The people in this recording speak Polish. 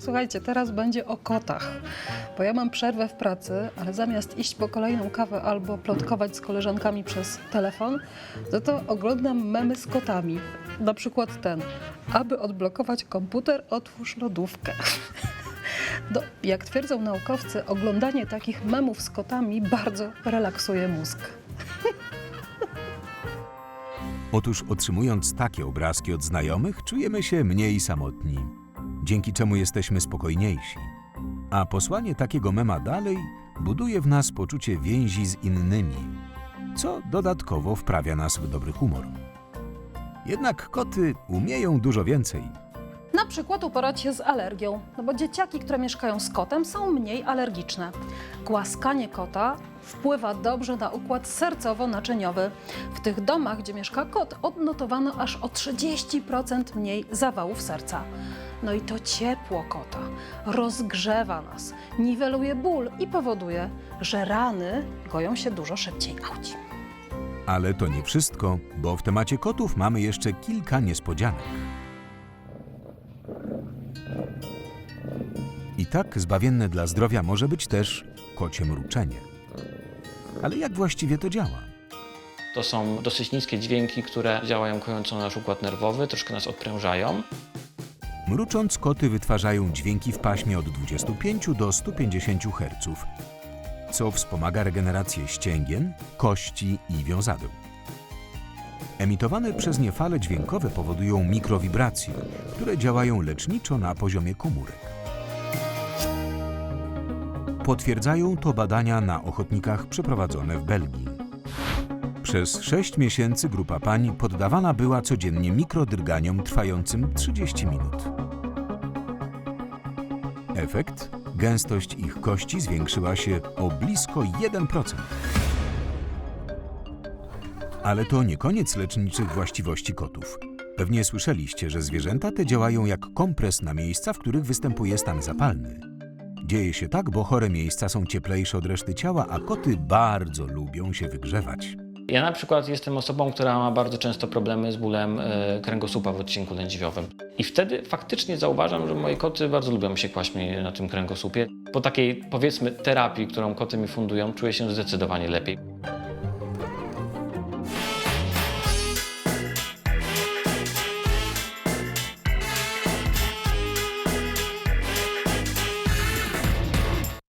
Słuchajcie, teraz będzie o kotach, bo ja mam przerwę w pracy, ale zamiast iść po kolejną kawę albo plotkować z koleżankami przez telefon, to to oglądam memy z kotami. Na przykład ten, aby odblokować komputer, otwórz lodówkę. Do, jak twierdzą naukowcy, oglądanie takich memów z kotami bardzo relaksuje mózg. Otóż otrzymując takie obrazki od znajomych, czujemy się mniej samotni, dzięki czemu jesteśmy spokojniejsi. A posłanie takiego mema dalej buduje w nas poczucie więzi z innymi, co dodatkowo wprawia nas w dobry humor. Jednak koty umieją dużo więcej. Na przykład uporać się z alergią, no bo dzieciaki, które mieszkają z kotem, są mniej alergiczne. Głaskanie kota wpływa dobrze na układ sercowo-naczyniowy. W tych domach, gdzie mieszka kot, odnotowano aż o 30% mniej zawałów serca. No i to ciepło kota rozgrzewa nas, niweluje ból i powoduje, że rany goją się dużo szybciej. Auci. Ale to nie wszystko, bo w temacie kotów mamy jeszcze kilka niespodzianek. I tak zbawienne dla zdrowia może być też kocie mruczenie. Ale jak właściwie to działa? To są dosyć niskie dźwięki, które działają kojąco na nasz układ nerwowy, troszkę nas odprężają. Mrucząc, koty wytwarzają dźwięki w paśmie od 25 do 150 Hz, co wspomaga regenerację ścięgien, kości i wiązadeł. Emitowane przez nie fale dźwiękowe powodują mikrowibracje, które działają leczniczo na poziomie komórek. Potwierdzają to badania na ochotnikach przeprowadzone w Belgii. Przez 6 miesięcy grupa pań poddawana była codziennie mikrodrganiom trwającym 30 minut. Efekt? Gęstość ich kości zwiększyła się o blisko 1%. Ale to nie koniec leczniczych właściwości kotów. Pewnie słyszeliście, że zwierzęta te działają jak kompres na miejsca, w których występuje stan zapalny. Dzieje się tak, bo chore miejsca są cieplejsze od reszty ciała, a koty bardzo lubią się wygrzewać. Ja na przykład jestem osobą, która ma bardzo często problemy z bólem e, kręgosłupa w odcinku lędźwiowym. I wtedy faktycznie zauważam, że moje koty bardzo lubią się kłaść mi na tym kręgosłupie. Po takiej, powiedzmy, terapii, którą koty mi fundują, czuję się zdecydowanie lepiej.